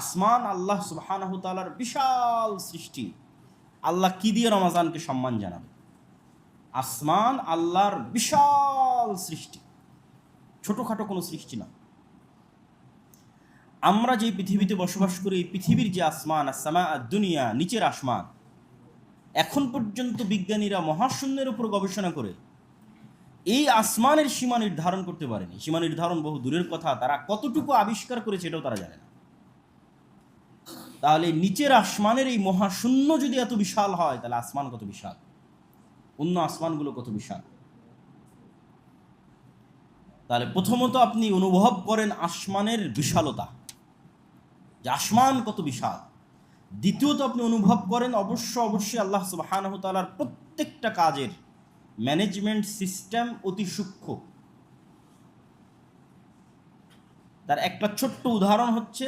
আসমান আল্লাহ সুবহানাহু বিশাল সৃষ্টি। আল্লাহ কি দিয়ে রমাজানকে সম্মান জানাবে? আসমান আল্লাহর বিশাল সৃষ্টি। ছোটোখাটো কোনো সৃষ্টি না। আমরা যে পৃথিবীতে বসবাস করি পৃথিবীর যে আসমান আসামা দুনিয়া নিচের আসমান, এখন পর্যন্ত বিজ্ঞানীরা মহাশূন্যের উপর গবেষণা করে এই আসমানের সীমা নির্ধারণ করতে পারেনি। সীমা নির্ধারণ বহু দূরের কথা, তারা কতটুকু আবিষ্কার করেছে এটাও তারা জানে না। তাহলে নিচের আসমানের এই মহাশূন্য যদি এত বিশাল হয়, তাহলে আসমান কত বিশাল? অন্য আসমানগুলো কত বিশাল? তাহলে প্রথমত আপনি অনুভব করেন আসমানের বিশালতা। যে আসমান কত বিশাল। দ্বিতীয়ত আপনি অনুভব করেন অবশ্য অবশ্যই আল্লাহ সুবাহানহ তালার প্রত্যেকটা কাজের ম্যানেজমেন্ট সিস্টেম অতি সূক্ষ্ম। তার একটা ছোট্ট উদাহরণ হচ্ছে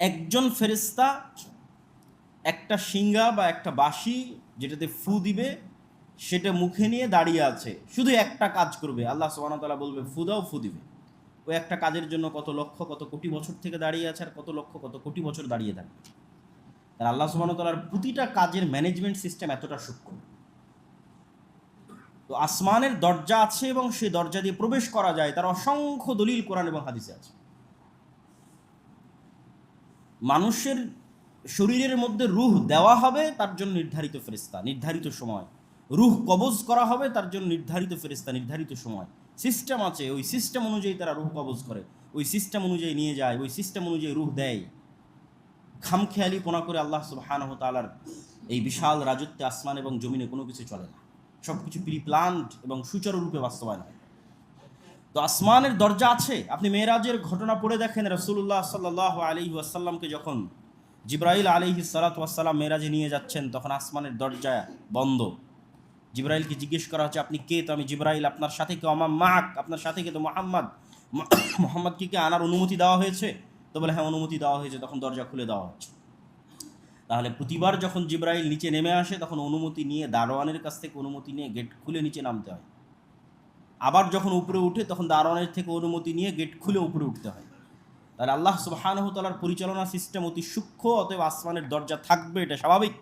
একজন ফেরেস্তা একটা সিঙ্গা বা একটা বাঁশি যেটাতে ফু দিবে, সেটা মুখে নিয়ে দাঁড়িয়ে আছে। শুধু একটা কাজ করবে। আল্লাহ সুবাহতাল্লাহ বলবে, ফু দাও, ফু দিবে। ওই একটা কাজের জন্য কত লক্ষ, কত কোটি বছর থেকে দাঁড়িয়ে আছে, আর কত লক্ষ, কত কোটি বছর দাঁড়িয়ে থাকবে তার আল্লাহ সুবাহতাল্লাহর প্রতিটা কাজের ম্যানেজমেন্ট সিস্টেম এতটা সূক্ষ্ম। তো আসমানের দরজা আছে এবং সেই দরজা দিয়ে প্রবেশ করা যায়। তার অসংখ্য দলিল কোরআন এবং হাদিসে আছে। মানুষের শরীরের মধ্যে রুহ দেওয়া হবে, তার জন্য নির্ধারিত ফেরিস্তা নির্ধারিত সময়। রুহ কবজ করা হবে, তার জন্য নির্ধারিত ফেরিস্তা নির্ধারিত সময়। সিস্টেম আছে, ওই সিস্টেম অনুযায়ী তারা রুহ কবজ করে। ওই সিস্টেম অনুযায়ী নিয়ে যায়, ওই সিস্টেম অনুযায়ী রুহ দেয়। খামখেয়ালি পোনা করে আল্লাহ সুবাহানহ তালার এই বিশাল রাজত্বে আসমান এবং জমিনে কোনো কিছু চলে না। সব কিছু প্রি প্লান্ট এবং সুচারুরূপে বাস্তবায়ন হয়। তো আসমানের দরজা আছে। আপনি মেয়েরাজের ঘটনা পড়ে দেখেন রসুল্লাহ সাল্লাহ আলী ওয়াসাল্লামকে যখন জিব্রাইল আলিহি সালাত ওয়াসাল্লাম মেয়েরাজে নিয়ে যাচ্ছেন, তখন আসমানের দরজা বন্ধ। জিব্রাইলকে জিজ্ঞেস করা হচ্ছে, আপনি কে? তো আমি জিব্রাইল, আপনার সাথে কেউ আমার মাক? আপনার সাথে কে? তো মোহাম্মদ। মোহাম্মদকে কি? আনার অনুমতি দেওয়া হয়েছে? তো বলে হ্যাঁ অনুমতি দেওয়া হয়েছে। তখন দরজা খুলে দেওয়া হচ্ছে। তাহলে প্রতিবার যখন জিব্রাইল নিচে নেমে আসে, তখন অনুমতি নিয়ে, দারোয়ানের কাছ থেকে অনুমতি নিয়ে গেট খুলে নিচে নামতে হয়। আবার যখন উপরে উঠে তখন দারোয়ানের থেকে অনুমতি নিয়ে গেট খুলে উপরে উঠতে হয়। তাহলে আল্লাহ সুবাহানহ তালার পরিচালনা সিস্টেম অতি সূক্ষ্ম, অতএব আসমানের দরজা থাকবে, এটা স্বাভাবিক।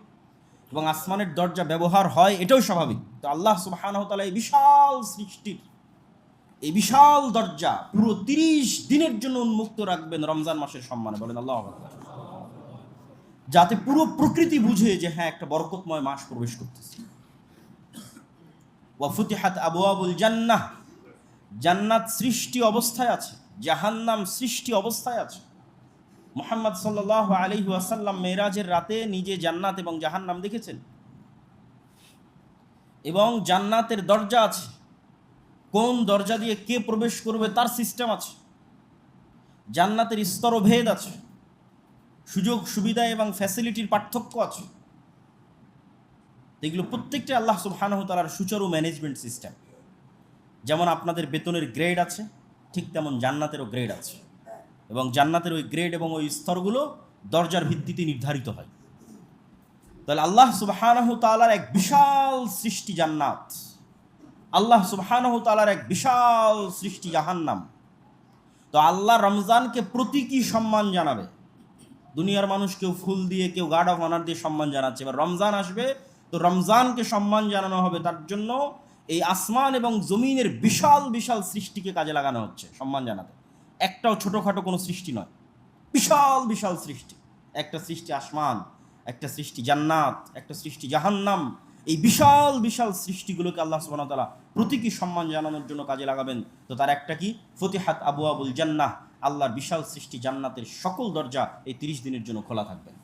এবং আসমানের দরজা ব্যবহার হয়, এটাও স্বাভাবিক। তো আল্লাহ সুবাহানহ তালা এই বিশাল সৃষ্টির, এই বিশাল দরজা পুরো তিরিশ দিনের জন্য উন্মুক্ত রাখবেন রমজান মাসের সম্মানে। বলেন আল্লাহ যাতে পুরো প্রকৃতি বুঝে যে হ্যাঁ একটা বরকতময় মাস প্রবেশ করতেছে। ওয়াফুতিহাত আবু আবুল জান্নাহ। জান্নাত সৃষ্টি অবস্থায় আছে, জাহান্নাম সৃষ্টি অবস্থায় আছে। মোহাম্মদ সাল্লাহ আলহি আসাল্লাম মেরাজের রাতে নিজে জান্নাত এবং জাহান্নাম দেখেছেন। এবং জান্নাতের দরজা আছে। কোন দরজা দিয়ে কে প্রবেশ করবে তার সিস্টেম আছে। জান্নাতের স্তরভেদ আছে। সুযোগ সুবিধা এবং ফ্যাসিলিটির পার্থক্য আছে। এগুলো প্রত্যেকটি আল্লাহ সুবহানাহু তাআলার সুচারু ম্যানেজমেন্ট সিস্টেম যেমন আপনাদের বেতনের গ্রেড আছে, ঠিক তেমন জান্নাতেরও গ্রেড আছে। এবং জান্নাতের ওই গ্রেড এবং ওই স্তরগুলো দরজার ভিত্তিতে নির্ধারিত হয়। তাহলে আল্লাহ সুবহানাহু তাআলার এক বিশাল সৃষ্টি জান্নাত। আল্লাহ সুবহানাহু তাআলার এক বিশাল সৃষ্টি জাহান্নাম। তো আল্লাহ রমজানকে প্রতীকী সম্মান জানাবে। দুনিয়ার মানুষ কেউ ফুল দিয়ে, কেউ গার্ড অফ অনার দিয়ে সম্মান জানাচ্ছে। এবার রমজান আসবে তো রমজানকে সম্মান জানানো হবে তার জন্য এই আসমান এবং জমিনের বিশাল বিশাল সৃষ্টিকে কাজে লাগানো হচ্ছে সম্মান জানাতে। একটাও ছোটোখাটো কোনো সৃষ্টি নয়। বিশাল বিশাল সৃষ্টি। একটা সৃষ্টি আসমান, একটা সৃষ্টি জান্নাত, একটা সৃষ্টি জাহান্নাম। এই বিশাল বিশাল সৃষ্টিগুলোকে আল্লাহ তাআলা প্রতীকী সম্মান জানানোর জন্য কাজে লাগাবেন। তো তার একটা কি? ফতিহাত আবু আবুল জান্নাহ। আল্লাহর বিশাল সৃষ্টি জান্নাতের সকল দরজা এই তিরিশ দিনের জন্য খোলা থাকবেন